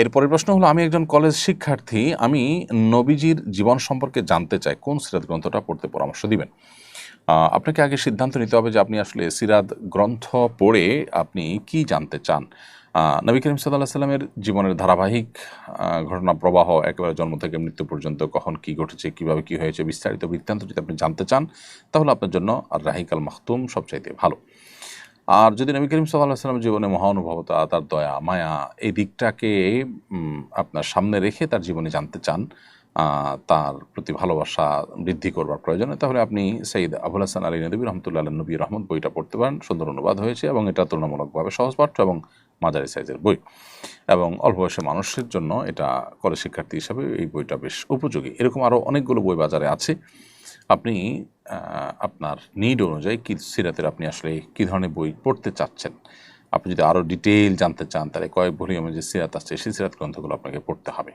এরপরের প্রশ্ন হলো, আমি একজন কলেজ শিক্ষার্থী, আমি নবীজির জীবন সম্পর্কে জানতে চাই, কোন সিরাত গ্রন্থটা পড়তে পরামর্শ দিবেন? আপনাকে আগে সিদ্ধান্ত নিতে হবে যে আপনি আসলে সিরাত গ্রন্থ পড়ে আপনি কি জানতে চান। নবী করিম সাল্লাহ সাল্লামের জীবনের ধারাবাহিক ঘটনা, প্রবাহ, একেবারে জন্ম থেকে মৃত্যু পর্যন্ত কখন কি ঘটেছে, কীভাবে কি হয়েছে, বিস্তারিত বৃত্তান্ত যদি আপনি জানতে চান, তাহলে আপনার জন্য আর রাহিকাল মাহতুম সবচাইতে ভালো। আর যদি নবী করিম সাল্লাহ সাল্লামের জীবনে মহানুভবতা তার দয়া, মায়া এই দিকটাকে আপনার সামনে রেখে তার জীবনে জানতে চান তার প্রতি ভালোবাসা বৃদ্ধি করবার প্রয়োজনে, তাহলে আপনি সঈদ আবুল হাসান আলী নদী রহমতুল্লাহ নবী রহমত বইটা পড়তে পারেন। সুন্দর অনুবাদ হয়েছে এবং এটা তুলনামূলকভাবে সহজপাঠ্য এবং মাঝারি সাইজের বই। এবং অল্প বয়সী মানুষের জন্য এটা কলেজ শিক্ষার্থী হিসাবে এই বইটা বেশ উপযোগী। এরকম আরও অনেকগুলো বই বাজারে আছে। আপনি আপনার নিড অনুযায়ী কী সিরাতের আপনি আসলে কী ধরনের বই পড়তে চাচ্ছেন? আপনি যদি আরও ডিটেইল জানতে চান, তাহলে কয়েক ভলিউমে যে সিরাত আছে সেই সিরাত গ্রন্থগুলো আপনাকে পড়তে হবে।